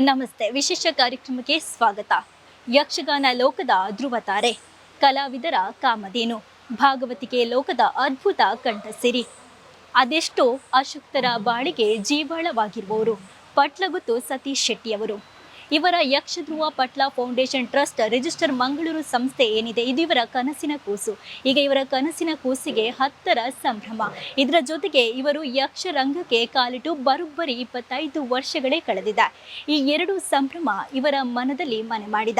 ನಮಸ್ತೆ. ವಿಶೇಷ ಕಾರ್ಯಕ್ರಮಕ್ಕೆ ಸ್ವಾಗತ. ಯಕ್ಷಗಾನ ಲೋಕದ ಧ್ರುವತಾರೆ. ಕಲಾವಿದರ ಕಾಮಧೇನು. ಭಾಗವತಿಕೆ ಲೋಕದ ಅದ್ಭುತ ಕಂಠಸಿರಿ. ಅದೆಷ್ಟೋ ಅಶಕ್ತರ ಬಾಳಿಗೆ ಜೀವಾಳವಾಗಿರುವವರು. ಪಟ್ಲಗುತ್ತು ಸತೀಶ್ ಶೆಟ್ಟಿಯವರು. ಇವರ Yakshadhruva Patla foundation trust register Mangaluru ಸಂಸ್ಥೆ ಏನಿದೆ, ಇದು ಇವರ ಕನಸಿನ ಕೂಸು. ಈಗ ಇವರ ಕನಸಿನ ಕೂಸಿಗೆ ಹತ್ತರ ಸಂಭ್ರಮ. ಇದರ ಜೊತೆಗೆ ಇವರು ಯಕ್ಷರಂಗಕ್ಕೆ ಕಾಲಿಟ್ಟು ಬರೋಬ್ಬರಿ ಇಪ್ಪತ್ತೈದು ವರ್ಷಗಳೇ ಕಳೆದಿದೆ. ಈ ಎರಡು ಸಂಭ್ರಮ ಇವರ ಮನದಲ್ಲಿ ಮನೆ ಮಾಡಿದ.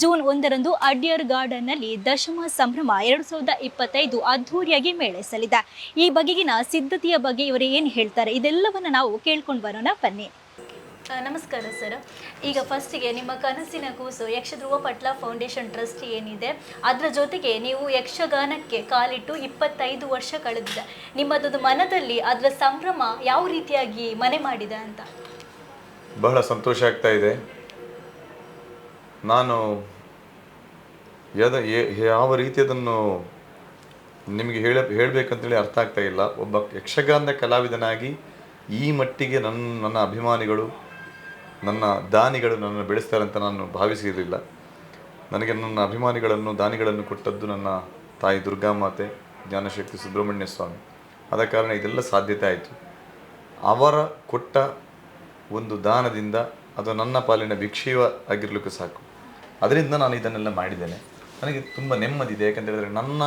ಜೂನ್ ಒಂದರಂದು ಅಡ್ಯರ್ ಗಾರ್ಡನ್ನಲ್ಲಿ ದಶಮ ಸಂಭ್ರಮ ಎರಡು ಸಾವಿರದ ಇಪ್ಪತ್ತೈದು ಅದ್ಧೂರಿಯಾಗಿ ಮೇಳೈಸಲಿದೆ. ಈ ಬಗೆಗಿನ ಸಿದ್ಧತೆಯ ಬಗ್ಗೆ ಇವರು ಏನು ಹೇಳ್ತಾರೆ, ಇದೆಲ್ಲವನ್ನು ನಾವು ಕೇಳ್ಕೊಂಡು ಬರೋಣ ಬನ್ನಿ. ನಮಸ್ಕಾರ ಸರ್ ಈಗ ಫಸ್ಟಿಗೆ ನಿಮ್ಮ ಕನಸಿನ ಕೂಸು ಯಕ್ಷಧ್ರುವ ಪಟ್ಲ ಫೌಂಡೇಶನ್ ಟ್ರಸ್ಟ್ ಏನಿದೆ? ಅದರ ಜೊತೆಗೆ ನೀವು ಯಕ್ಷಗಾನಕ್ಕೆ ಕಾಲಿಟ್ಟು ಇಪ್ಪತ್ತೈದು ವರ್ಷ ಕಳೆದಿದೆ. ನಿಮ್ಮದೊಂದು ಮನದಲ್ಲಿ ಅದರ ಸಂಭ್ರಮ ಯಾವ ರೀತಿಯಾಗಿ ಮನೆ ಮಾಡಿದೆ ಅಂತ? ಬಹಳ ಸಂತೋಷ ಆಗ್ತಾ ಇದೆ. ನಾನು ಯದ ಯಾವ ರೀತಿಯದನ್ನು ನಿಮಗೆ ಹೇಳ, ಹೇಳಬೇಕಂತೇಳಿ ಅರ್ಥ ಆಗ್ತಾ ಇಲ್ಲ. ಒಬ್ಬ ಯಕ್ಷಗಾನದ ಕಲಾವಿದನಾಗಿ ಈ ಮಟ್ಟಿಗೆ ನನ್ನ ನನ್ನ ಅಭಿಮಾನಿಗಳು ನನ್ನ ದಾನಿಗಳು ನನ್ನನ್ನು ಬೆಳೆಸ್ತಾರೆ ಅಂತ ನಾನು ಭಾವಿಸಿರಲಿಲ್ಲ. ನನಗೆ ನನ್ನ ಅಭಿಮಾನಿಗಳನ್ನು, ದಾನಿಗಳನ್ನು ಕೊಟ್ಟದ್ದು ನನ್ನ ತಾಯಿ ದುರ್ಗಾಮಾತೆ ಜ್ಞಾನಶಕ್ತಿ ಸುಬ್ರಹ್ಮಣ್ಯ ಸ್ವಾಮಿ. ಆದ ಕಾರಣ ಇದೆಲ್ಲ ಸಾಧ್ಯತೆ ಆಯಿತು. ಅವರ ಕೊಟ್ಟ ಒಂದು ದಾನದಿಂದ ಅದು ನನ್ನ ಪಾಲಿನ ಭಿಕ್ಷೆಯೂ ಆಗಿರಲಿಕ್ಕೆ ಸಾಕು. ಅದರಿಂದ ನಾನು ಇದನ್ನೆಲ್ಲ ಮಾಡಿದ್ದೇನೆ. ನನಗೆ ತುಂಬ ನೆಮ್ಮದಿದೆ. ಯಾಕಂತ ಹೇಳಿದ್ರೆ ನನ್ನ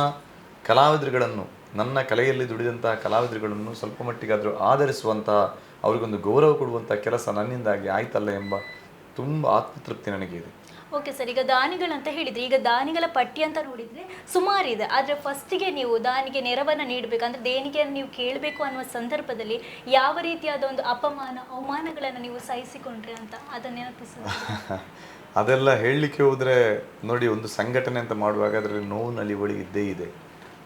ಕಲಾವಿದರುಗಳನ್ನು, ನನ್ನ ಕಲೆಯಲ್ಲಿ ದುಡಿದಂತಹ ಕಲಾವಿದರುಗಳನ್ನು ಸ್ವಲ್ಪ ಮಟ್ಟಿಗಾದರೂ ಆಧರಿಸುವಂತಹ ಅವರಿಗೊಂದು ಗೌರವ ಕೊಡುವಂಥ ಕೆಲಸ ನನ್ನಿಂದಾಗಿ ಆಯ್ತಲ್ಲ ಎಂಬ ತುಂಬ ಆತ್ಮತೃಪ್ತಿ ನನಗೆ ಇದೆ ಓಕೆ ಸರ್ ಈಗ ದಾನಿಗಳಂತ ಹೇಳಿದ್ರೆ ಈಗ ದಾನಿಗಳ ಪಟ್ಟಿ ಅಂತ ನೋಡಿದ್ರೆ ಸುಮಾರು ಇದೆ. ಆದರೆ ಫಸ್ಟಿಗೆ ನೀವು ದಾನಿಗೆ ನೆರವನ್ನು ನೀಡಬೇಕು ಅಂದರೆ ದೇಣಿಗೆಯನ್ನು ನೀವು ಕೇಳಬೇಕು ಅನ್ನುವ ಸಂದರ್ಭದಲ್ಲಿ ಯಾವ ರೀತಿಯಾದ ಒಂದು ಅಪಮಾನ ಅವಮಾನಗಳನ್ನು ನೀವು ಸಹಿಸಿಕೊಂಡ್ರಿ ಅಂತ ಅದನ್ನ ನೆನಪಿಸ ಅದೆಲ್ಲ ಹೇಳಲಿಕ್ಕೆ ಹೋದರೆ ನೋಡಿ ಒಂದು ಸಂಘಟನೆ ಅಂತ ಮಾಡುವಾಗ ಅದರಲ್ಲಿ ನೋವು ನಲಿವಳಿ ಇದ್ದೇ ಇದೆ.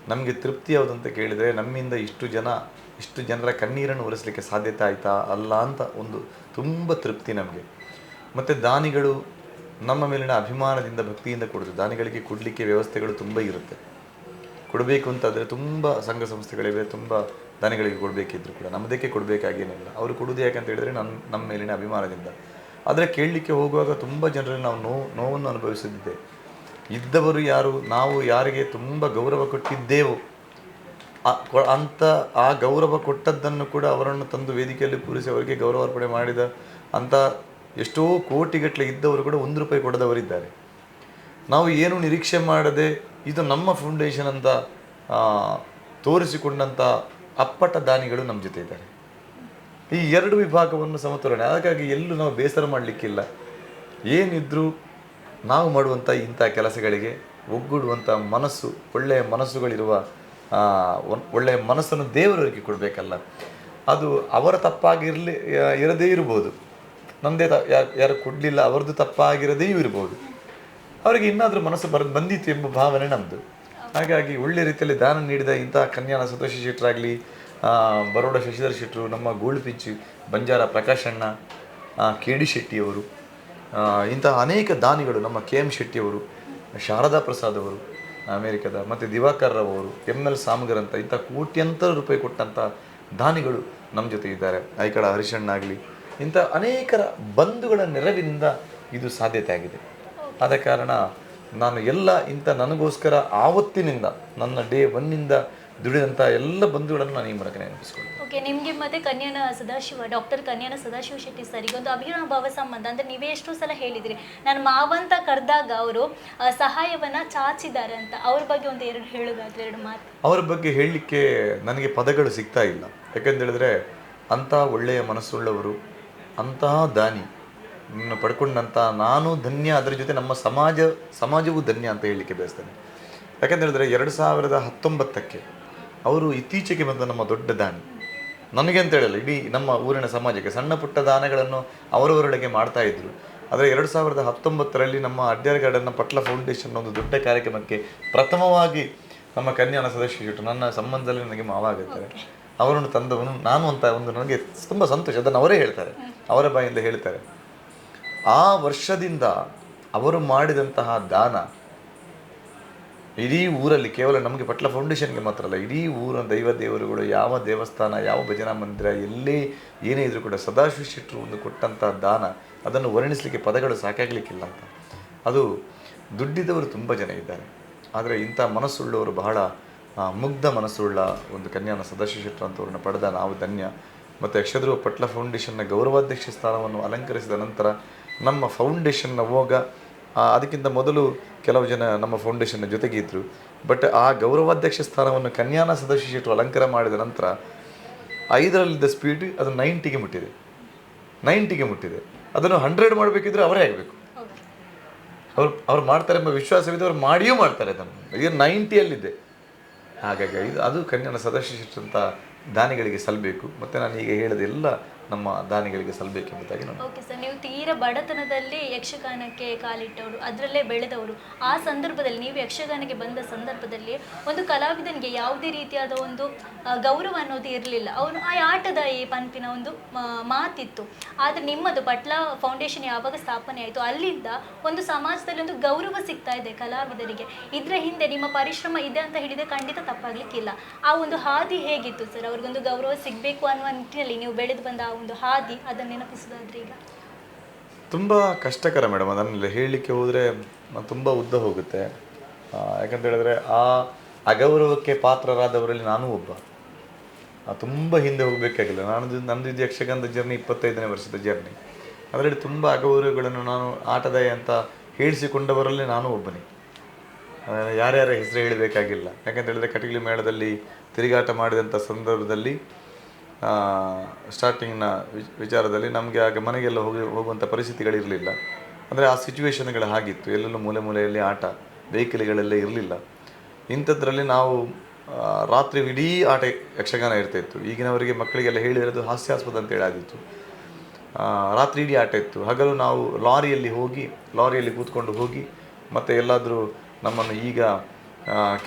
ನಮಗೆ ತೃಪ್ತಿ ಯಾವುದಂತ ಕೇಳಿದರೆ ನಮ್ಮಿಂದ ಇಷ್ಟು ಜನ, ಇಷ್ಟು ಜನರ ಕಣ್ಣೀರನ್ನು ಒರೆಸಲಿಕ್ಕೆ ಸಾಧ್ಯತೆ ಆಯಿತಾ? ಅಲ್ಲ ಅಂತ ಒಂದು ತುಂಬ ತೃಪ್ತಿ ನಮಗೆ. ಮತ್ತು ದಾನಿಗಳು ನಮ್ಮ ಮೇಲಿನ ಅಭಿಮಾನದಿಂದ, ಭಕ್ತಿಯಿಂದ ಕೊಡೋದು, ದಾನಿಗಳಿಗೆ ಕೊಡಲಿಕ್ಕೆ ವ್ಯವಸ್ಥೆಗಳು ತುಂಬ ಇರುತ್ತೆ. ಕೊಡಬೇಕು ಅಂತಾದರೆ ತುಂಬ ಸಂಘ ಸಂಸ್ಥೆಗಳಿವೆ, ತುಂಬ ದಾನಿಗಳಿಗೆ ಕೊಡಬೇಕಿದ್ರು ಕೂಡ. ನಮ್ಮದಕ್ಕೆ ಕೊಡಬೇಕಾಗೇನಿಲ್ಲ. ಅವರು ಕೊಡೋದು ಯಾಕಂತ ಹೇಳಿದ್ರೆ ನಮ್ಮ ನಮ್ಮ ಮೇಲಿನ ಅಭಿಮಾನದಿಂದ. ಆದರೆ ಕೇಳಲಿಕ್ಕೆ ಹೋಗುವಾಗ ತುಂಬ ಜನರನ್ನು ನಾವು ನೋವು ನೋವನ್ನು ಅನುಭವಿಸಿದ್ದೆ ಇದ್ದವರು ಯಾರು? ನಾವು ಯಾರಿಗೆ ತುಂಬ ಗೌರವ ಕೊಟ್ಟಿದ್ದೇವೋ. ಅಂತ ಆ ಗೌರವ ಕೊಟ್ಟದ್ದನ್ನು ಕೂಡ ಅವರನ್ನು ತಂದು ವೇದಿಕೆಯಲ್ಲಿ ಕೂರಿಸಿ ಅವರಿಗೆ ಗೌರವಾರ್ಪಣೆ ಮಾಡಿದ ಅಂತ ಎಷ್ಟೋ ಕೋಟಿಗಟ್ಟಲೆ ಇದ್ದವರು ಕೂಡ ಒಂದು ರೂಪಾಯಿ ಕೊಡದವರಿದ್ದಾರೆ. ನಾವು ಏನು ನಿರೀಕ್ಷೆ ಮಾಡದೆ ಇದು ನಮ್ಮ ಫೌಂಡೇಶನ್ ಅಂತ ತೋರಿಸಿಕೊಂಡಂಥ ಅಪ್ಪಟ ದಾನಿಗಳು ನಮ್ಮ ಜೊತೆ ಇದ್ದಾರೆ. ಈ ಎರಡು ವಿಭಾಗವನ್ನು ಸಮತೋಲನೆ. ಅದಕ್ಕಾಗಿ ಎಲ್ಲೂ ನಾವು ಬೇಸರ ಮಾಡಲಿಕ್ಕಿಲ್ಲ. ಏನಿದ್ರೂ ನಾವು ಮಾಡುವಂಥ ಇಂಥ ಕೆಲಸಗಳಿಗೆ ಒಗ್ಗೂಡುವಂಥ ಮನಸ್ಸು, ಒಳ್ಳೆಯ ಮನಸ್ಸುಗಳಿರುವ ಒಳ್ಳೆಯ ಮನಸ್ಸನ್ನು ದೇವರವರಿಗೆ ಕೊಡಬೇಕಲ್ಲ. ಅದು ಅವರ ತಪ್ಪಾಗಿರಲಿ ಇರದೇ ಇರ್ಬೋದು. ನಮ್ಮದೇ ತ, ಯಾರು ಯಾರು ಕೊಡಲಿಲ್ಲ ಅವರದ್ದು ತಪ್ಪಾಗಿರದೆಯೂ ಇರ್ಬೋದು. ಅವರಿಗೆ ಇನ್ನಾದರೂ ಮನಸ್ಸು ಬರ ಬಂದಿತ್ತು ಎಂಬ ಭಾವನೆ ನಮ್ಮದು ಹಾಗಾಗಿ ಒಳ್ಳೆ ರೀತಿಯಲ್ಲಿ ದಾನ ನೀಡಿದ ಇಂಥ ಕನ್ಯಾನ ಸತೋಷಿ ಶೆಟ್ಟರಾಗಲಿ ಬರೋಡ ಶಶಿಧರ್ ಶೆಟ್ಟರು, ನಮ್ಮ ಗೋಳು ಪಿಚ್ಚು ಬಂಜಾರ ಪ್ರಕಾಶಣ್ಣ ಕೆ ಡಿ ಶೆಟ್ಟಿಯವರು ಇಂತಹ ಅನೇಕ ದಾನಿಗಳು ನಮ್ಮ ಕೆ ಎಂ ಶೆಟ್ಟಿಯವರು, ಶಾರದಾ ಪ್ರಸಾದ್ ಅವರು, ಅಮೇರಿಕದ ಮತ್ತು ದಿವಾಕರ್ ರಾವ್ ಅವರು ಎಂ ಎಲ್ ಸಾಮಗರ್ ಅಂತ ಇಂಥ ಕೋಟ್ಯಂತರ ರೂಪಾಯಿ ಕೊಟ್ಟಂಥ ದಾನಿಗಳು ನಮ್ಮ ಜೊತೆ ಇದ್ದಾರೆ. ಐಕಡ ಹರಿಶಣ್ಣ ಆಗಲಿ, ಇಂಥ ಅನೇಕರ ಬಂಧುಗಳ ನೆರವಿನಿಂದ ಇದು ಸಾಧ್ಯತೆ ಆಗಿದೆ. ಆದ ಕಾರಣ ನಾನು ಎಲ್ಲ ಇಂಥ ನನಗೋಸ್ಕರ ಆವತ್ತಿನಿಂದ, ನನ್ನ ಡೇ ಒನ್ನಿಂದ ದುಡಿದಂಥ ಎಲ್ಲ ಬಂಧುಗಳನ್ನು ನಾನು ಈ ಮೂಲಕ ನೆನಪಿಸ್ಕೊಳ್ತೀನಿ. ಓಕೆ, ನಿಮಗೆ ಮತ್ತೆ ಕನ್ಯಾನ ಸದಾಶಿವ ಡಾಕ್ಟರ್ ಕನ್ಯಾನ ಸದಾಶಿವ ಶೆಟ್ಟಿ ಸರಿಗೆ ಒಂದು ಅಭಿನವ ಸಂಬಂಧ ಅಂದರೆ ನೀವೇ ಎಷ್ಟೋ ಸಲ ಹೇಳಿದಿರಿ. ನಾನು ಮಾವಂತ ಕರೆದಾಗ ಅವರು ಸಹಾಯವನ್ನ ಚಾಚಿದ್ದಾರೆ ಅಂತ. ಅವ್ರ ಬಗ್ಗೆ ಒಂದು ಎರಡು ಹೇಳೋದಾದ್ರೆ, ಎರಡು ಮಾತು. ಅವ್ರ ಬಗ್ಗೆ ಹೇಳಲಿಕ್ಕೆ ನನಗೆ ಪದಗಳು ಸಿಗ್ತಾ ಇಲ್ಲ. ಯಾಕಂತ ಹೇಳಿದ್ರೆ ಅಂಥ ಒಳ್ಳೆಯ ಮನಸ್ಸುಳ್ಳವರು ಅಂತಹ ದಾನಿ ಪಡ್ಕೊಂಡಂಥ ನಾನು ಧನ್ಯ, ಅದರ ಜೊತೆ ನಮ್ಮ ಸಮಾಜ, ಸಮಾಜವೂ ಧನ್ಯ ಅಂತ ಹೇಳಲಿಕ್ಕೆ ಬಯಸ್ತೇನೆ. ಯಾಕಂತ ಹೇಳಿದ್ರೆ ಎರಡು ಸಾವಿರದ ಹತ್ತೊಂಬತ್ತಕ್ಕೆ ಅವರು ಇತ್ತೀಚೆಗೆ ಬಂದ ನಮ್ಮ ದೊಡ್ಡ ದಾನಿ. ನನಗೆ ಅಂತ ಹೇಳಲ್ಲ ಇಡೀ ನಮ್ಮ ಊರಿನ ಸಮಾಜಕ್ಕೆ ಸಣ್ಣ ಪುಟ್ಟ ದಾನಗಳನ್ನು ಅವರವರೊಳಗೆ ಮಾಡ್ತಾ ಇದ್ರು. ಆದರೆ ಎರಡು ಸಾವಿರದ ಹತ್ತೊಂಬತ್ತರಲ್ಲಿ ನಮ್ಮ ಅಡ್ಯಾರ್ ಗಾರ್ಡನ್ನ ಪಟ್ಲ ಫೌಂಡೇಶನ್ ಒಂದು ದೊಡ್ಡ ಕಾರ್ಯಕ್ರಮಕ್ಕೆ ಪ್ರಥಮವಾಗಿ ನಮ್ಮ ಕನ್ಯಾನ ಸದಸ್ಯ ಶೆಟ್ಟರು ನನ್ನ ಸಂಬಂಧದಲ್ಲಿ ನನಗೆ ಮಾವ ಆಗುತ್ತಾರೆ ಅವರನ್ನು ತಂದವನು ನಾನು ಅಂತ ಒಂದು ನನಗೆ ತುಂಬ ಸಂತೋಷ. ಅದನ್ನು ಅವರೇ ಹೇಳ್ತಾರೆ. ಅವರ ಬಾಯಿಂದ ಹೇಳ್ತಾರೆ. ಆ ವರ್ಷದಿಂದ ಅವರು ಮಾಡಿದಂತಹ ದಾನ ಇಡೀ ಊರಲ್ಲಿ ಕೇವಲ ನಮಗೆ ಪಟ್ಲ ಫೌಂಡೇಶನ್ಗೆ ಮಾತ್ರ ಅಲ್ಲ, ಇಡೀ ಊರ ದೈವ ದೇವರುಗಳು ಯಾವ ದೇವಸ್ಥಾನ, ಯಾವ ಭಜನಾ ಮಂದಿರ, ಎಲ್ಲೇ ಏನೇ ಇದ್ರೂ ಕೂಡ ಸದಾಶಿವ ಶೆಟ್ಟರು ಒಂದು ಕೊಟ್ಟಂಥ ದಾನ, ಅದನ್ನು ವರ್ಣಿಸಲಿಕ್ಕೆ ಪದಗಳು ಸಾಕಾಗಲಿಕ್ಕಿಲ್ಲ ಅಂತ. ಅದು ದುಡ್ಡಿದವರು ತುಂಬ ಜನ ಇದ್ದಾರೆ. ಆದರೆ ಇಂಥ ಮನಸ್ಸುಳ್ಳವರು ಬಹಳ ಮುಗ್ಧ ಮನಸ್ಸುಳ್ಳ ಒಂದು ಕನ್ಯಾನ ಸದಾಶಿವ ಶೆಟ್ಟರು ಅಂತವ್ರನ್ನ ಪಡೆದ ನಾವು ಧನ್ಯ. ಮತ್ತು ಯಕ್ಷಧ್ರುವ ಪಟ್ಲ ಫೌಂಡೇಶನ್ನ ಗೌರವಾಧ್ಯಕ್ಷ ಸ್ಥಾನವನ್ನು ಅಲಂಕರಿಸಿದ ನಂತರ ನಮ್ಮ ಫೌಂಡೇಶನ್ನ ಹೋಗ ಅದಕ್ಕಿಂತ ಮೊದಲು ಕೆಲವು ಜನ ನಮ್ಮ ಫೌಂಡೇಶನ್ನ ಜೊತೆಗೆ ಇದ್ದರು ಬಟ್ ಆ ಗೌರವಾಧ್ಯಕ್ಷ ಸ್ಥಾನವನ್ನು ಕನ್ಯಾನ ಸದಸ್ಯ ಶೆಟ್ಟರು ಅಲಂಕಾರ ಮಾಡಿದ ನಂತರ ಐದರಲ್ಲಿದ್ದ ಸ್ಪೀಡ್ ಅದು ನೈಂಟಿಗೆ ಮುಟ್ಟಿದೆ. ನೈಂಟಿಗೆ ಮುಟ್ಟಿದೆ. ಅದನ್ನು ಹಂಡ್ರೆಡ್ ಮಾಡಬೇಕಿದ್ರೆ ಅವರೇ ಆಗಬೇಕು. ಅವ್ರು ಅವ್ರು ಮಾಡ್ತಾರೆ ಎಂಬ ವಿಶ್ವಾಸವಿದೆ, ಅವ್ರು ಮಾಡಿಯೂ ಮಾಡ್ತಾರೆ ಅದನ್ನು ಇದು ನೈಂಟಿಯಲ್ಲಿದೆ ಹಾಗಾಗಿ ಇದು, ಅದು ಕನ್ಯಾನ ಸದಸ್ಯಂತ ದಾನಿಗಳಿಗೆ ಸಲ್ಲಬೇಕು ಮತ್ತು ನಾನು ಈಗ ಹೇಳಿದ ಎಲ್ಲ ನಮ್ಮ ದಾನಿಗಳಿಗೆ ಸಲ್ಲಬೇಕೆಂಬುದಾಗಿ ನಾನು ಓಕೆ ಸರ್ ನೀವು ತೀರಾ ಬಡತನದಲ್ಲಿ ಯಕ್ಷಗಾನಕ್ಕೆ ಕಾಲಿಟ್ಟವರು, ಅದರಲ್ಲೇ ಬೆಳೆದವರು. ಆ ಸಂದರ್ಭದಲ್ಲಿ ನೀವು ಯಕ್ಷಗಾನಕ್ಕೆ ಬಂದ ಸಂದರ್ಭದಲ್ಲಿ ಒಂದು ಕಲಾವಿದನಿಗೆ ಯಾವುದೇ ರೀತಿಯಾದ ಒಂದು ಗೌರವ ಅನ್ನೋದು ಇರಲಿಲ್ಲ. ಅವನು ಆ ಆಟದ ಈ ಪಂಪಿನ ಒಂದು ಮಾತಿತ್ತು. ಆದರೆ ನಿಮ್ಮದು ಪಟ್ಲ ಫೌಂಡೇಶನ್ ಯಾವಾಗ ಸ್ಥಾಪನೆ ಆಯಿತು? ಅಲ್ಲಿಂದ ಒಂದು ಸಮಾಜದಲ್ಲಿ ಒಂದು ಗೌರವ ಸಿಗ್ತಾ ಇದೆ ಕಲಾವಿದರಿಗೆ. ಇದರ ಹಿಂದೆ ನಿಮ್ಮ ಪರಿಶ್ರಮ ಇದೆ ಅಂತ ಹೇಳಿದರೆ ಖಂಡಿತ ತಪ್ಪಾಗ್ಲಿಕ್ಕಿಲ್ಲ. ಆ ಒಂದು ಹಾದಿ ಹೇಗಿತ್ತು ಸರ್ ಅವ್ರಿಗೊಂದು ಗೌರವ ಸಿಗಬೇಕು ಅನ್ನುವ ನಿಟ್ಟಿನಲ್ಲಿ ನೀವು ಬೆಳೆದು ಬಂದ ಆ ಒಂದು ಹಾದಿ ಅದನ್ನು ನೆನಪಿಸೋದಾದ್ರೆ ಈಗ. ತುಂಬ ಕಷ್ಟಕರ ಮೇಡಮ್, ಅದನ್ನೆಲ್ಲ ಹೇಳಲಿಕ್ಕೆ ಹೋದರೆ ತುಂಬ ಉದ್ದ ಹೋಗುತ್ತೆ. ಯಾಕಂತ ಹೇಳಿದ್ರೆ ಆ ಅಗೌರವಕ್ಕೆ ಪಾತ್ರರಾದವರಲ್ಲಿ ನಾನು ಒಬ್ಬ. ತುಂಬ ಹಿಂದೆ ಹೋಗಬೇಕಾಗಿಲ್ಲ. ನಾನು ನಂದು ಇದು ಯಕ್ಷಗಾನದ ಜರ್ನಿ, ಇಪ್ಪತ್ತೈದನೇ ವರ್ಷದ ಜರ್ನಿ. ಅದರಲ್ಲಿ ತುಂಬ ಅಗೌರವಗಳನ್ನು ನಾನು ಆಟದ ಅಂತ ಹೇಳಿಸಿಕೊಂಡವರಲ್ಲಿ ನಾನು ಒಬ್ಬನೇ. ಯಾರ್ಯಾರ ಹೆಸರು ಹೇಳಬೇಕಾಗಿಲ್ಲ. ಯಾಕಂತ ಹೇಳಿದ್ರೆ ಕಟಗಿಲಿ ಮೇಳದಲ್ಲಿ ತಿರುಗಾಟ ಮಾಡಿದಂಥ ಸಂದರ್ಭದಲ್ಲಿ ಸ್ಟಾರ್ಟಿಂಗ್ನ ವಿಚಾರದಲ್ಲಿ ನಮಗೆ ಆಗ ಮನೆಗೆಲ್ಲ ಹೋಗಿ ಹೋಗುವಂಥ ಪರಿಸ್ಥಿತಿಗಳಿರಲಿಲ್ಲ. ಅಂದರೆ ಆ ಸಿಚುವೇಶನ್ಗಳು ಹಾಗಿತ್ತು ಎಲ್ಲೆಲ್ಲೂ ಮೂಲೆ ಮೂಲೆಯಲ್ಲಿ ಆಟ ವೆಹಿಕಲ್ಗಳೆಲ್ಲ ಇರಲಿಲ್ಲ. ಇಂಥದ್ರಲ್ಲಿ ನಾವು ರಾತ್ರಿ ಇಡೀ ಆಟ ಯಕ್ಷಗಾನ ಇರ್ತಾಯಿತ್ತು ಈಗಿನವರಿಗೆ ಮಕ್ಕಳಿಗೆಲ್ಲ ಹೇಳಿರೋದು ಹಾಸ್ಯಾಸ್ಪದ ಅಂತ ಹೇಳಾದಿತ್ತು. ರಾತ್ರಿ ಇಡೀ ಆಟ ಇತ್ತು. ಹಗಲು ನಾವು ಲಾರಿಯಲ್ಲಿ ಹೋಗಿ, ಲಾರಿಯಲ್ಲಿ ಕೂತ್ಕೊಂಡು ಹೋಗಿ, ಮತ್ತು ಎಲ್ಲಾದರೂ ನಮ್ಮನ್ನು ಈಗ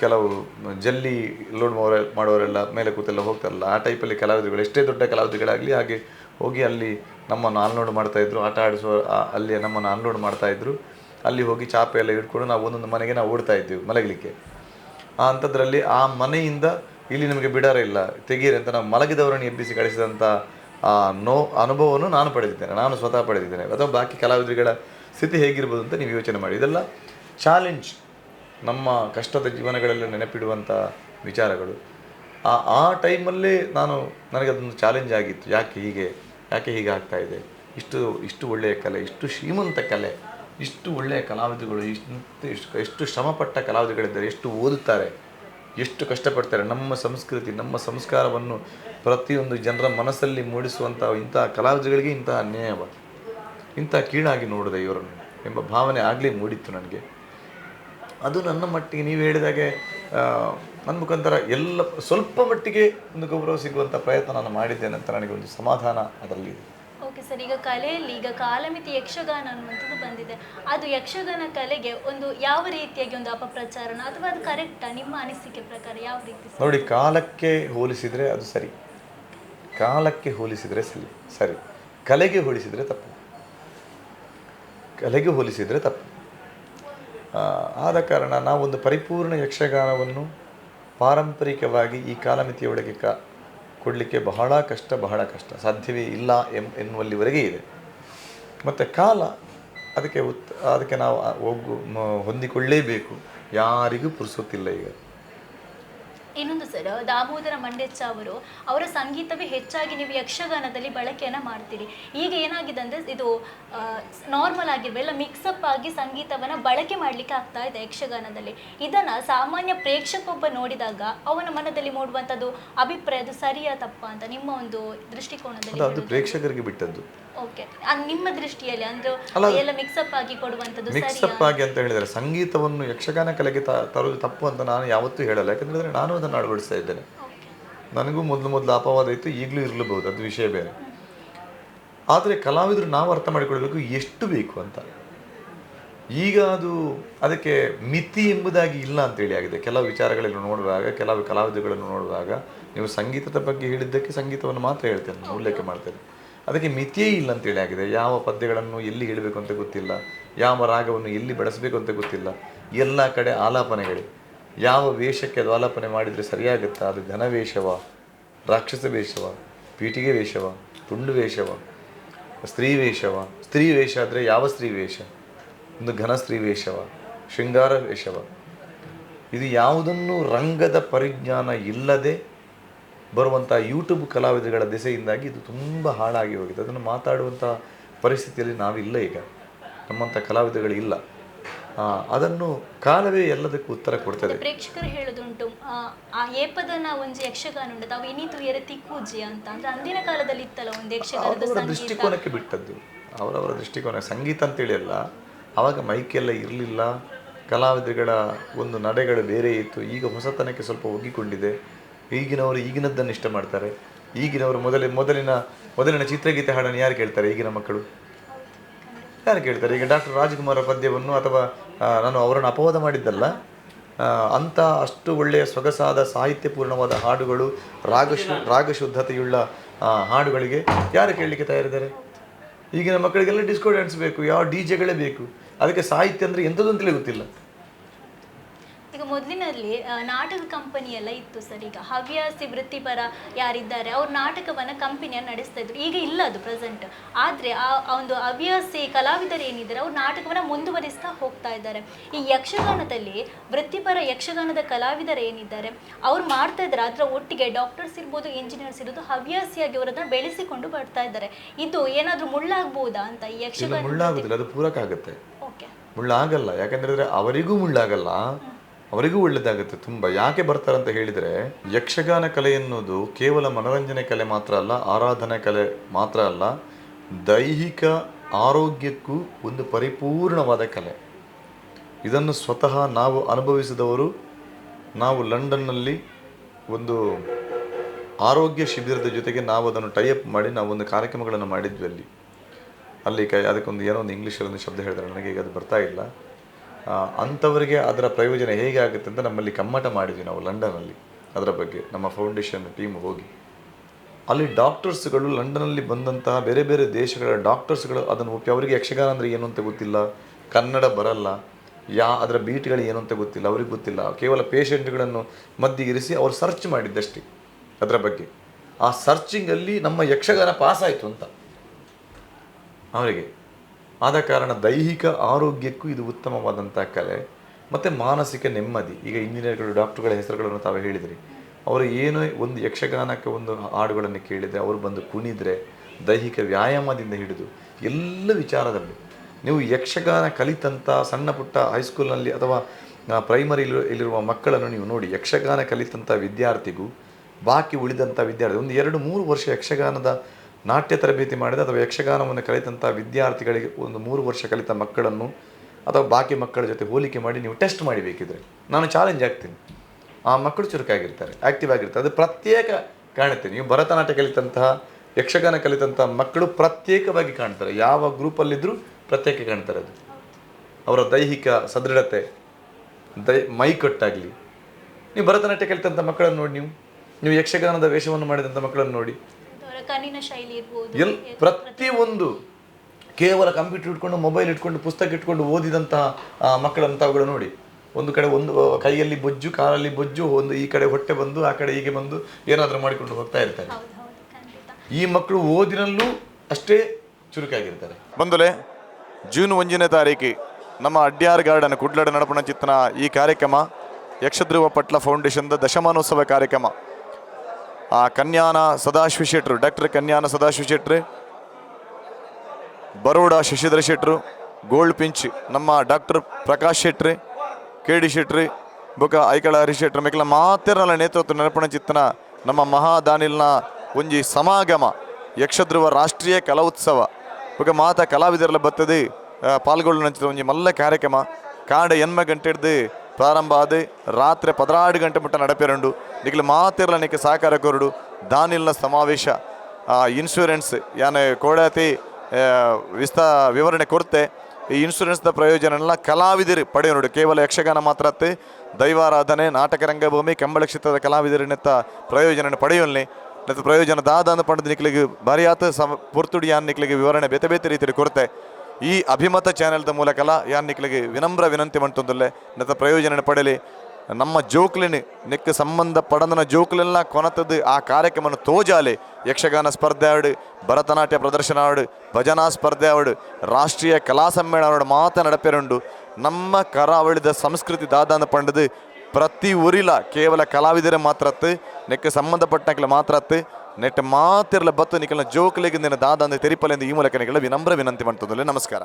ಕೆಲವು ಜಲ್ಲಿ ಲೋಡ್ ಮಾಡೋರೆ ಮಾಡೋರೆಲ್ಲ ಮೇಲೆ ಕೂತೆಲ್ಲ ಹೋಗ್ತಾರಲ್ಲ, ಆ ಟೈಪಲ್ಲಿ ಕಲಾವಿದರುಗಳು, ಎಷ್ಟೇ ದೊಡ್ಡ ಕಲಾವಿದರುಗಳಾಗಲಿ ಹಾಗೆ ಹೋಗಿ ಅಲ್ಲಿ ನಮ್ಮನ್ನು ಅನ್ಲೋಡ್ ಮಾಡ್ತಾಯಿದ್ರು ಆಟ ಆಡಿಸುವ ಅಲ್ಲಿ ನಮ್ಮನ್ನು ಅನ್ಲೋಡ್ ಮಾಡ್ತಾಯಿದ್ರು ಅಲ್ಲಿ ಹೋಗಿ ಚಾಪೆ ಎಲ್ಲ ಹಿಡ್ಕೊಂಡು ನಾವು ಒಂದೊಂದು ಮನೆಗೆ ನಾವು ಓಡ್ತಾ ಇದ್ದೀವಿ ಮಲಗಲಿಕ್ಕೆ. ಆ ಅಂಥದ್ರಲ್ಲಿ ಆ ಮನೆಯಿಂದ ಇಲ್ಲಿ ನಮಗೆ ಬಿಡಾರ ಇಲ್ಲ. ತೆಗೀರಿ ಅಂತ ನಾವು ಮಲಗಿದವರನ್ನು ಎಬ್ಬಿಸಿ ಕಳಿಸಿದಂಥ ಆ ನೋ, ಅನುಭವವನ್ನು ನಾನು ಪಡೆದಿದ್ದೇನೆ, ನಾನು ಸ್ವತಃ ಪಡೆದಿದ್ದೇನೆ. ಅಥವಾ ಬಾಕಿ ಕಲಾವಿದರುಗಳ ಸ್ಥಿತಿ ಹೇಗಿರ್ಬೋದು ಅಂತ ನೀವು ಯೋಚನೆ ಮಾಡಿ. ಇದೆಲ್ಲ ಚಾಲೆಂಜ್ ನಮ್ಮ ಕಷ್ಟದ ಜೀವನಗಳಲ್ಲಿ ನೆನಪಿಡುವಂಥ ವಿಚಾರಗಳು. ಆ ಆ ಟೈಮಲ್ಲೇ ನಾನು ನನಗೆ ಅದೊಂದು ಚಾಲೆಂಜ್ ಆಗಿತ್ತು. ಯಾಕೆ ಹೀಗೆ ಯಾಕೆ ಹೀಗೆ ಆಗ್ತಾ ಇದೆ? ಇಷ್ಟು ಇಷ್ಟು ಒಳ್ಳೆಯ ಕಲೆ, ಇಷ್ಟು ಶ್ರೀಮಂತ ಕಲೆ, ಇಷ್ಟು ಒಳ್ಳೆಯ ಕಲಾವಿದಗಳು ಇಷ್ಟು ಇಷ್ಟು, ಎಷ್ಟು ಶ್ರಮಪಟ್ಟ ಕಲಾವಿದಗಳಿದ್ದಾರೆ ಎಷ್ಟು ಓದುತ್ತಾರೆ, ಎಷ್ಟು ಕಷ್ಟಪಡ್ತಾರೆ. ನಮ್ಮ ಸಂಸ್ಕೃತಿ, ನಮ್ಮ ಸಂಸ್ಕಾರವನ್ನು ಪ್ರತಿಯೊಂದು ಜನರ ಮನಸ್ಸಲ್ಲಿ ಮೂಡಿಸುವಂಥ ಇಂಥ ಕಲಾವಿದಗಳಿಗೆ ಇಂಥ ಅನ್ಯಾಯವ ಇಂಥ ಕೀಳಾಗಿ ನೋಡಿದೆ ಇವರನ್ನು ಎಂಬ ಭಾವನೆ ಆಗಲೇ ಮೂಡಿತ್ತು ನನಗೆ. ಅದು ನನ್ನ ಮಟ್ಟಿಗೆ ನೀವು ಹೇಳಿದಾಗೆ ನನ್ನ ಮುಖಾಂತರ ಎಲ್ಲ ಸ್ವಲ್ಪ ಮಟ್ಟಿಗೆ ಒಂದು ಗೌರವ ಸಿಗುವಂಥ ಪ್ರಯತ್ನ ನಾನು ಮಾಡಿದ್ದೇನೆ ಅಂತ ನನಗೆ ಒಂದು ಸಮಾಧಾನ ಅದರಲ್ಲಿ ಓಕೆ ಸರ್ ಈಗ ಕಲೆಯಲ್ಲಿ ಈಗ ಕಾಲಮಿತಿ ಯಕ್ಷಗಾನ ಅನ್ನುವಂಥದ್ದು ಬಂದಿದೆ. ಅದು ಯಕ್ಷಗಾನ ಕಲೆಗೆ ಒಂದು ಯಾವ ರೀತಿಯಾಗಿ ಒಂದು ಅಪಪ್ರಚಾರನ ಅಥವಾ ಅದು ಕರೆಕ್ಟಾ ನಿಮ್ಮ ಅನಿಸಿಕೆ ಪ್ರಕಾರ ಯಾವ ರೀತಿ ನೋಡಿ ಕಾಲಕ್ಕೆ ಹೋಲಿಸಿದರೆ ಅದು ಸರಿ. ಕಾಲಕ್ಕೆ ಹೋಲಿಸಿದರೆ ಸರಿ. ಸರಿ. ಕಲೆಗೆ ಹೋಲಿಸಿದರೆ ತಪ್ಪು. ಕಲೆಗೆ ಹೋಲಿಸಿದರೆ ತಪ್ಪು. ಆದ ಕಾರಣ ನಾವೊಂದು ಪರಿಪೂರ್ಣ ಯಕ್ಷಗಾನವನ್ನು ಪಾರಂಪರಿಕವಾಗಿ ಈ ಕಾಲಮಿತಿಯೊಳಗೆ ಕ, ಕೊಡಲಿಕ್ಕೆ ಬಹಳ ಕಷ್ಟ ಬಹಳ ಕಷ್ಟ. ಸಾಧ್ಯವೇ ಇಲ್ಲ ಎಂ, ಎನ್ನುವಲ್ಲಿವರೆಗೆ ಇದೆ. ಮತ್ತು ಕಾಲ, ಅದಕ್ಕೆ ಉತ್, ಅದಕ್ಕೆ ನಾವು ಒಗ್ಗು ಹೊಂದಿಕೊಳ್ಳೇಬೇಕು. ಯಾರಿಗೂ ಪುರುಸೊತ್ತಿಲ್ಲ ಈಗ. ಇನ್ನೊಂದು ಸರ್ ದಾಮೋದರ ಮಂಡೆಚ್ಚ ಅವರು ಅವರ ಸಂಗೀತವೇ ಹೆಚ್ಚಾಗಿ ನೀವು ಯಕ್ಷಗಾನದಲ್ಲಿ ಬಳಕೆಯನ್ನು ಮಾಡ್ತೀರಿ. ಈಗ ಏನಾಗಿದೆ ಅಂದ್ರೆ ಇದು ನಾರ್ಮಲ್ ಆಗಿರ್ಬೋದು ಎಲ್ಲ ಮಿಕ್ಸಪ್ ಆಗಿ ಸಂಗೀತವನ್ನ ಬಳಕೆ ಮಾಡ್ಲಿಕ್ಕೆ ಆಗ್ತಾ ಇದೆ ಯಕ್ಷಗಾನದಲ್ಲಿ. ಇದನ್ನು ಸಾಮಾನ್ಯ ಪ್ರೇಕ್ಷಕೊಬ್ಬ ನೋಡಿದಾಗ ಅವನ ಮನದಲ್ಲಿ ಮೂಡುವಂಥದ್ದು ಅಭಿಪ್ರಾಯ ಅದು ಸರಿಯಾ ತಪ್ಪ ಅಂತ ನಿಮ್ಮ ಒಂದು ದೃಷ್ಟಿಕೋನದಲ್ಲಿ ಪ್ರೇಕ್ಷಕರಿಗೆ ಬಿಟ್ಟದ್ದು. ಓಕೆ ನಿಮ್ಮ ದೃಷ್ಟಿಯಲ್ಲಿ ಅಂದ್ರೆ ಎಲ್ಲ ಮಿಕ್ಸಪ್ ಆಗಿ ಕೊಡುವಂಥದ್ದು ಮಿಕ್ಸಪ್ ಆಗಿ ಅಂತ ಹೇಳಿದರೆ ಸಂಗೀತವನ್ನು ಯಕ್ಷಗಾನ ಕಲೆಗೆ ತರೋದು ತರುವುದು ತಪ್ಪು ಅಂತ ನಾನು ಯಾವತ್ತೂ ಹೇಳಲ್ಲ. ಯಾಕಂದ್ರೆ ನಾನು ಅದನ್ನು ಅಳವಡಿಸ್ತಾ ಇದ್ದೇನೆ. ನನಗೂ ಮೊದಲು ಮೊದಲು ಅಪವಾದ ಇತ್ತು ಈಗಲೂ ಇರಲಬಹುದು ಅದು ವಿಷಯ ಬೇರೆ. ಆದರೆ ಕಲಾವಿದರು ನಾವು ಅರ್ಥ ಮಾಡಿಕೊಳ್ಬೇಕು ಎಷ್ಟು ಬೇಕು ಅಂತ. ಈಗ ಅದು ಅದಕ್ಕೆ ಮಿತಿ ಎಂಬುದಾಗಿ ಇಲ್ಲ ಅಂತೇಳಿ ಆಗಿದೆ. ಕೆಲವು ವಿಚಾರಗಳನ್ನು ನೋಡುವಾಗ ಕೆಲವು ಕಲಾವಿದಗಳನ್ನು ನೋಡುವಾಗ ನೀವು ಸಂಗೀತದ ಬಗ್ಗೆ ಹೇಳಿದ್ದಕ್ಕೆ ಸಂಗೀತವನ್ನು ಮಾತ್ರ ಹೇಳ್ತೇನೆ ನಾನು ಉಲ್ಲೇಖ ಮಾಡ್ತೇನೆ. ಅದಕ್ಕೆ ಮಿತಿಯೇ ಇಲ್ಲ ಅಂತೇಳಿ ಆಗಿದೆ ಯಾವ ಪದ್ಯಗಳನ್ನು ಎಲ್ಲಿ ಹೇಳಬೇಕು ಅಂತ ಗೊತ್ತಿಲ್ಲ, ಯಾವ ರಾಗವನ್ನು ಎಲ್ಲಿ ಬಳಸಬೇಕು ಅಂತ ಗೊತ್ತಿಲ್ಲ. ಎಲ್ಲ ಕಡೆ ಆಲಾಪನೆಗಳೇ. ಯಾವ ವೇಷಕ್ಕೆ ಅದು ಆಲಾಪನೆ ಮಾಡಿದರೆ ಸರಿಯಾಗುತ್ತಾ? ಅದು ಘನವೇಷವ ರಾಕ್ಷಸ ವೇಷವ, ಪೀಠಿಗೆ ವೇಷವ, ತುಂಡು ವೇಷವ, ಸ್ತ್ರೀ ವೇಷವ. ಸ್ತ್ರೀ ವೇಷ ಆದರೆ ಯಾವ ಸ್ತ್ರೀ ವೇಷ? ಒಂದು ಘನ ಸ್ತ್ರೀ ವೇಷವ, ಶೃಂಗಾರ ವೇಷವ. ಇದು ಯಾವುದನ್ನು ರಂಗದ ಪರಿಜ್ಞಾನ ಇಲ್ಲದೆ ಬರುವಂಥ ಯೂಟ್ಯೂಬ್ ಕಲಾವಿದರುಗಳ ದೆಸೆಯಿಂದಾಗಿ ಇದು ತುಂಬ ಹಾಳಾಗಿ ಹೋಗಿದೆ. ಅದನ್ನು ಮಾತಾಡುವಂಥ ಪರಿಸ್ಥಿತಿಯಲ್ಲಿ ನಾವಿಲ್ಲ ಈಗ. ನಮ್ಮಂಥ ಕಲಾವಿದರುಗಳಿಲ್ಲ. ಅದನ್ನು ಕಾಲವೇ ಎಲ್ಲದಕ್ಕೂ ಉತ್ತರ ಕೊಡ್ತದೆ ಪ್ರೇಕ್ಷಕರು ಹೇಳೋದುಂಟು ಆ, ಏಪದನ ಒಂದು ಯಕ್ಷಗಾನ ಉಂಟು ತಾವು ಇನಿತು ಎರತಿ ಕೂಜಿ ಅಂತ. ಅಂದ್ರೆ ಅಂದಿನ ಕಾಲದಲ್ಲಿ ಇತ್ತಲ್ಲ ಒಂದು ಯಕ್ಷಗಾನದ ದೃಷ್ಟಿಕೋನಕ್ಕೆ ಬಿಟ್ಟದ್ದು. ಅವರವರ ದೃಷ್ಟಿಕೋನ ಸಂಗೀತ ಅಂತೇಳಿ ಅಲ್ಲ. ಆವಾಗ ಮೈಕೆಲ್ಲ ಇರಲಿಲ್ಲ. ಕಲಾವಿದರುಗಳ ಒಂದು ನಡೆಗಳು ಬೇರೆ ಇತ್ತು. ಈಗ ಹೊಸತನಕ್ಕೆ ಸ್ವಲ್ಪ ಒಗ್ಗಿಕೊಂಡಿದೆ. ಈಗಿನವರು ಈಗಿನದ್ದನ್ನು ಇಷ್ಟ ಮಾಡ್ತಾರೆ. ಈಗಿನವರು ಮೊದಲೇ ಮೊದಲಿನ ಮೊದಲಿನ ಚಿತ್ರಗೀತೆ ಹಾಡನ್ನು ಯಾರು ಕೇಳ್ತಾರೆ ಈಗಿನ ಮಕ್ಕಳು? ಯಾರು ಕೇಳ್ತಾರೆ? ಈಗ ಡಾಕ್ಟರ್ ರಾಜ್ಕುಮಾರ ಪದ್ಯವನ್ನು ಅಥವಾ ನಾನು ಅವರನ್ನು ಅಪವಾದ ಮಾಡಿದ್ದಲ್ಲ. ಅಂಥ ಅಷ್ಟು ಒಳ್ಳೆಯ ಸೊಗಸಾದ ಸಾಹಿತ್ಯಪೂರ್ಣವಾದ ಹಾಡುಗಳು ರಾಗಶು, ರಾಗಶುದ್ಧತೆಯುಳ್ಳ ಹಾಡುಗಳಿಗೆ ಯಾರು ಕೇಳಲಿಕ್ಕೆ ತಯಾರಿದ್ದಾರೆ? ಈಗಿನ ಮಕ್ಕಳಿಗೆಲ್ಲ ಡಿಸ್ಕೋ ಡ್ಯಾನ್ಸ್ ಬೇಕು, ಯಾವ ಡಿ ಜೆಗಳೇ ಬೇಕು. ಅದಕ್ಕೆ ಸಾಹಿತ್ಯ ಅಂದರೆ ಎಂಥದ್ದು ಅಂತಲೇ ಗೊತ್ತಿಲ್ಲ ಈಗ ಮೊದಲಿನಲ್ಲಿ ನಾಟಕ ಕಂಪನಿ ಎಲ್ಲ ಇತ್ತು ಸರ್. ಈಗ ಹವ್ಯಾಸಿ ವೃತ್ತಿಪರ ಯಾರಿದ್ದಾರೆ ಅವ್ರು ನಾಟಕವನ್ನ ಕಂಪನಿಯನ್ನು ನಡೆಸ್ತಾ ಇದ್ರು. ಈಗ ಇಲ್ಲ ಅದು ಪ್ರೆಸೆಂಟ್ ಆದ್ರೆ ಆ ಒಂದು ಹವ್ಯಾಸಿ ಕಲಾವಿದರು ಏನಿದ್ದಾರೆ ಅವ್ರು ನಾಟಕವನ್ನ ಮುಂದುವರಿಸ್ತಾ ಹೋಗ್ತಾ ಇದ್ದಾರೆ. ಈ ಯಕ್ಷಗಾನದಲ್ಲಿ ವೃತ್ತಿಪರ ಯಕ್ಷಗಾನದ ಕಲಾವಿದರು ಏನಿದ್ದಾರೆ ಅವ್ರು ಮಾಡ್ತಾ ಇದ್ದಾರೆ. ಅದರ ಒಟ್ಟಿಗೆ ಡಾಕ್ಟರ್ಸ್ ಇರ್ಬೋದು ಇಂಜಿನಿಯರ್ಸ್ ಇರ್ಬೋದು ಹವ್ಯಾಸಿಯಾಗಿ ಅವರನ್ನ ಬೆಳೆಸಿಕೊಂಡು ಬರ್ತಾ ಇದ್ದಾರೆ. ಇದು ಏನಾದರೂ ಮುಳ್ಳಾಗ್ಬೋದಾ ಅಂತ ಈ ಯಕ್ಷಗಾನ ಮುಳ್ಳಾಗುದಿಲ್ಲ. ಅದು ಪೂರಕ ಆಗುತ್ತೆ. ಓಕೆ. ಮುಳ್ಳಾಗಲ್ಲ. ಯಾಕಂದ್ರೆ ಅವರಿಗೂ ಮುಳ್ಳಾಗಲ್ಲ. ಅವರಿಗೂ ಒಳ್ಳೇದಾಗುತ್ತೆ ತುಂಬ. ಯಾಕೆ ಬರ್ತಾರೆ ಅಂತ ಹೇಳಿದರೆ, ಯಕ್ಷಗಾನ ಕಲೆ ಎನ್ನುವುದು ಕೇವಲ ಮನರಂಜನೆ ಕಲೆ ಮಾತ್ರ ಅಲ್ಲ, ಆರಾಧನೆ ಕಲೆ ಮಾತ್ರ ಅಲ್ಲ, ದೈಹಿಕ ಆರೋಗ್ಯಕ್ಕೂ ಒಂದು ಪರಿಪೂರ್ಣವಾದ ಕಲೆ. ಇದನ್ನು ಸ್ವತಃ ನಾವು ಅನುಭವಿಸಿದವರು, ನಾವು ಲಂಡನ್ನಲ್ಲಿ ಒಂದು ಆರೋಗ್ಯ ಶಿಬಿರದ ಜೊತೆಗೆ ನಾವು ಅದನ್ನು ಟೈಅಪ್ ಮಾಡಿ ನಾವು ಒಂದು ಕಾರ್ಯಕ್ರಮಗಳನ್ನು ಮಾಡಿದ್ವಿ ಅಲ್ಲಿ. ಅಲ್ಲಿ ಕೈ, ಅದಕ್ಕೊಂದು ಏನೋ ಒಂದು ಇಂಗ್ಲೀಷಲ್ಲಿ ಒಂದು ಶಬ್ದ ಹೇಳಿದ್ರೆ ನನಗೆ ಈಗ ಅದು ಬರ್ತಾ ಇಲ್ಲ. ಅಂಥವರಿಗೆ ಅದರ ಪ್ರಯೋಜನ ಹೇಗೆ ಆಗುತ್ತೆ ಅಂತ ನಮ್ಮಲ್ಲಿ ಕಮ್ಮಟ ಮಾಡಿದ್ವಿ ನಾವು ಲಂಡನಲ್ಲಿ ಅದರ ಬಗ್ಗೆ ನಮ್ಮ ಫೌಂಡೇಶನ್ ಟೀಮ್ ಹೋಗಿ. ಅಲ್ಲಿ ಡಾಕ್ಟರ್ಸ್ಗಳು ಲಂಡನಲ್ಲಿ ಬಂದಂತಹ ಬೇರೆ ಬೇರೆ ದೇಶಗಳ ಡಾಕ್ಟರ್ಸ್ಗಳು ಅದನ್ನು ಒಪ್ಪಿ, ಅವರಿಗೆ ಯಕ್ಷಗಾನ ಅಂದರೆ ಏನು ಅಂತ ಗೊತ್ತಿಲ್ಲ, ಕನ್ನಡ ಬರಲ್ಲ, ಯಾ, ಅದರ ಬೀಟ್ಗಳು ಏನು ಅಂತ ಗೊತ್ತಿಲ್ಲ, ಅವ್ರಿಗೆ ಗೊತ್ತಿಲ್ಲ. ಕೇವಲ ಪೇಷಂಟ್ಗಳನ್ನು ಮದ್ದಿಗಿರಿಸಿ ಅವರು ಸರ್ಚ್ ಮಾಡಿದ್ದಷ್ಟೇ ಅದರ ಬಗ್ಗೆ. ಆ ಸರ್ಚಿಂಗಲ್ಲಿ ನಮ್ಮ ಯಕ್ಷಗಾನ ಪಾಸ್ ಆಯಿತು ಅಂತ. ಅವರಿಗೆ. ಆದ ಕಾರಣ ದೈಹಿಕ ಆರೋಗ್ಯಕ್ಕೂ ಇದು ಉತ್ತಮವಾದಂಥ ಕಲೆ. ಮತ್ತು ಮಾನಸಿಕ ನೆಮ್ಮದಿ. ಈಗ ಇಂಜಿನಿಯರ್ಗಳು, ಡಾಕ್ಟರ್ಗಳ ಹೆಸರುಗಳನ್ನು ತಾವು ಹೇಳಿದರೆ. ಅವರು ಏನೋ ಒಂದು ಯಕ್ಷಗಾನಕ್ಕೆ ಒಂದು ಹಾಡುಗಳನ್ನು ಕೇಳಿದರೆ, ಅವರು ಬಂದು ಕುಣಿದರೆ, ದೈಹಿಕ ವ್ಯಾಯಾಮದಿಂದ ಹಿಡಿದು ಎಲ್ಲ ವಿಚಾರದಲ್ಲಿ. ನೀವು ಯಕ್ಷಗಾನ ಕಲಿತಂಥ ಸಣ್ಣ ಪುಟ್ಟ ಹೈಸ್ಕೂಲ್ನಲ್ಲಿ ಅಥವಾ ಪ್ರೈಮರಿ ಇಲ್ಲಿರುವ ಮಕ್ಕಳನ್ನು ನೀವು ನೋಡಿ, ಯಕ್ಷಗಾನ ಕಲಿತಂಥ ವಿದ್ಯಾರ್ಥಿಗೂ, ಬಾಕಿ ಉಳಿದಂಥ ವಿದ್ಯಾರ್ಥಿ, ಒಂದು ಎರಡು ಮೂರು ವರ್ಷ ಯಕ್ಷಗಾನದ ನಾಟ್ಯ ತರಬೇತಿ ಮಾಡಿದ ಅಥವಾ ಯಕ್ಷಗಾನವನ್ನು ಕಲಿತಂಥ ವಿದ್ಯಾರ್ಥಿಗಳಿಗೆ ಒಂದು ಮೂರು ವರ್ಷ ಕಲಿತ ಮಕ್ಕಳನ್ನು ಅಥವಾ ಬಾಕಿ ಮಕ್ಕಳ ಜೊತೆ ಹೋಲಿಕೆ ಮಾಡಿ ನೀವು ಟೆಸ್ಟ್ ಮಾಡಬೇಕಿದ್ರೆ ನಾನು ಚಾಲೆಂಜ್ ಆಗ್ತೀನಿ. ಆ ಮಕ್ಕಳು ಚುರುಕಾಗಿರ್ತಾರೆ ಆ್ಯಕ್ಟಿವ್ ಆಗಿರ್ತಾರೆ. ಅದು ಪ್ರತ್ಯೇಕ ಕಾಣುತ್ತೆ. ನೀವು ಭರತನಾಟ್ಯ ಕಲಿತಂತಹ, ಯಕ್ಷಗಾನ ಕಲಿತಂಥ ಮಕ್ಕಳು ಪ್ರತ್ಯೇಕವಾಗಿ ಕಾಣ್ತಾರೆ. ಯಾವ ಗ್ರೂಪಲ್ಲಿದ್ದರೂ ಪ್ರತ್ಯೇಕ ಕಾಣ್ತಾರೆ ಅದು. ಅವರ ದೈಹಿಕ ಸದೃಢತೆ, ದೈ ಮೈಕಟ್ಟಾಗಲಿ ನೀವು ಭರತನಾಟ್ಯ ಕಲಿತಂಥ ಮಕ್ಕಳನ್ನು ನೋಡಿ ನೀವು. ನೀವು ಯಕ್ಷಗಾನದ ವೇಷವನ್ನು ಮಾಡಿದಂಥ ಮಕ್ಕಳನ್ನು ನೋಡಿ. ಕಣ್ಣಿನ ಶೈಲಿ ಇರ್ಬೋದು ಎಲ್ ಪ್ರತಿಯೊಂದು ಕೇವಲ ಕಂಪ್ಯೂಟರ್ ಇಟ್ಕೊಂಡು ಮೊಬೈಲ್ ಇಟ್ಕೊಂಡು ಪುಸ್ತಕ ಇಟ್ಕೊಂಡು ಓದಿದಂತಹ ಆ, ಮಕ್ಕಳನ್ನು ತಾವುಗಳು ನೋಡಿ. ಒಂದು ಕಡೆ ಒಂದು ಕೈಯಲ್ಲಿ ಬೊಜ್ಜು ಕಾಲಲ್ಲಿ ಬೊಜ್ಜು ಒಂದು ಈ ಕಡೆ ಹೊಟ್ಟೆ ಬಂದು ಆ ಕಡೆ ಹೀಗೆ ಬಂದು ಏನಾದರೂ ಮಾಡಿಕೊಂಡು ಹೋಗ್ತಾ ಇರ್ತಾರೆ. ಹೌದು ಹೌದು ಖಂಡಿತ. ಈ ಮಕ್ಕಳು ಓದಿನಲ್ಲೂ ಅಷ್ಟೇ ಚುರುಕಾಗಿರ್ತಾರೆ. ಬಂದಲೆ ಜೂನ್ ಒಂದನೇ ತಾರೀಕು ನಮ್ಮ ಅಡ್ಯಾರ್ ಗಾರ್ಡನ್ ಕುಡ್ಲಡ ನಡಪಣ ಚಿತ್ರನ ಈ ಕಾರ್ಯಕ್ರಮ ಯಕ್ಷಧ್ರುವ ಪಟ್ಲ ಫೌಂಡೇಶನ್ದ ದಶಮಾನೋತ್ಸವ ಕಾರ್ಯಕ್ರಮ. ಆ ಕನ್ಯಾನ ಸದಾಶಿವ ಶೆಟ್ರು, ಡಾಕ್ಟರ್ ಕನ್ಯಾನ ಸದಾಶಿವ ಶೆಟ್ರೆ, ಬರೋಡ ಶಶಿಧರ ಶೆಟ್ರು, ಗೋಲ್ಡ್ ಪಿಂಚ್ ನಮ್ಮ ಡಾಕ್ಟರ್ ಪ್ರಕಾಶ್ ಶೆಟ್ರಿ, ಕೆ ಡಿ ಶೆಟ್ರಿ, ಬುಕ ಐಕಳ ಹರಿ ಶೆಟ್ರು ಮಿಕ್ಲ ಮಾತಿರಲ ನೇತೃತ್ವ ನೆನಪಣ ಚಿತ್ತನ ನಮ್ಮ ಮಹಾದಾನಿಲ್ನ ಒಂಜಿ ಸಮಾಗಮ, ಯಕ್ಷಧ್ರುವ ರಾಷ್ಟ್ರೀಯ ಕಲಾ ಉತ್ಸವ ಬುಕ ಮಾತ ಕಲಾವಿದರಲ್ಲಿ ಬತ್ತದೆ ಪಾಲ್ಗೊಳ್ಳುವಂಚಿದ ಒಂಜಿ ಮಲ್ಲ ಕಾರ್ಯಕ್ರಮ. ಕಾಡ ಎನ್ಮ ಗಂಟೆ ಪ್ರಾರಂಭ ಆದು. ರಾತ್ರಿ ಪದನಾಡು ಗಂಟೆ ಮಟ್ಟ ನಡಪಿರಂಡು. ನಿಕ್ಲ ಮಾತಿರಲ ನಿಕ್ಕೆ ಸಹಕಾರ ಕೊರಡು. ದಾನಿಲ್ನ ಸಮಾವೇಶ ಆ, ಇನ್ಶೂರೆನ್ಸ್ ಯಾನೆ ಕೋಡಾತಿ ವಿಸ್ತ ವಿವರಣೆ ಕೊರತೆ. ಈ ಇನ್ಶೂರೆನ್ಸ್ದ ಪ್ರಯೋಜನ ಕಲಾವಿದರು ಪಡೆಯೋರು. ಕೇವಲ ಯಕ್ಷಗಾನ ಮಾತ್ರ ಅತ್ತೆ. ದೈವಾರಾಧನೆ ನಾಟಕ ರಂಗಭೂಮಿ ಕಂಬಳ ಕ್ಷೇತ್ರದ ಕಲಾವಿದರಿನೆತ್ತ ಪ್ರಯೋಜನ ಪಡೆಯೋಲ್ನಿ. ನೆತ್ತ ಪ್ರಯೋಜನ ದಾದ ಅಂದ ಪಡೆದ ನಿಕ್ಲಿಗೆ ಭಾರಿಯಾತ ಸಮ ಪುರ್ತುಡಿ ಯಾನ್ ನಿಕ್ಲಿಗೆ ವಿವರಣೆ ಬೇತೆ ಬೇತೆ ರೀತಿಯಲ್ಲಿ ಕೊರತೆ. ಈ ಅಭಿಮತ ಚಾನೆಲ್ದ ಮೂಲಕಲ ಯಾನ್ನಿಕ್ಲಿಗೆ ವಿನಮ್ರ ವಿನಂತಿ ಮಂತೊಂದುಲ್ಲೆ ನೆತ್ತ ಪ್ರಯೋಜನ ಪಡೆಯಲಿ ನಮ್ಮ ಜೋಕ್ಲಿನಿ ನಿಕ್ಕ ಸಂಬಂಧ ಪಡದನ ಜೋಕ್ಲೆಲ್ಲ ಕೊನತದ್ದು ಆ ಕಾರ್ಯಕ್ರಮನ ತೋಜಾಲೆ. ಯಕ್ಷಗಾನ ಸ್ಪರ್ಧೆ ಆವಡು ಭರತನಾಟ್ಯ ಪ್ರದರ್ಶನ ಆವಡು ಭಜನಾ ಸ್ಪರ್ಧೆ ಆವಡು ರಾಷ್ಟ್ರೀಯ ಕಲಾ ಸಮ್ಮೇಳನ ಆವಡು ಮಾತ ನಡಪೆರುಂಡು. ನಮ್ಮ ಕರಾವಳಿದ ಸಂಸ್ಕೃತಿ ದಾದಾನ ಪಂಡದು ಪ್ರತಿ ಊರಿಲ ಕೇವಲ ಕಲಾವಿದರೇ ಮಾತ್ರತ್ತು ನೆಕ್ಕ ಸಂಬಂಧಪಟ್ಟಕ್ಕೆ ಮಾತ್ರತ್ತು ನೆಟ್ ಮಾತಿರ್ಲ ಬತ್ತು ನಿಕಲ್ನ ಜೋಕ್ಲೆಗಿಂದಿನ ದಾದಾಂದ ತೆರಿಪಲೆಂದು ಈ ಮೂಲಕ ನಿಕಲ ವಿನಮ್ರ ವಿನಂತಿ ಮಾಡ್ತದಲ್ಲ ನಮಸ್ಕಾರ.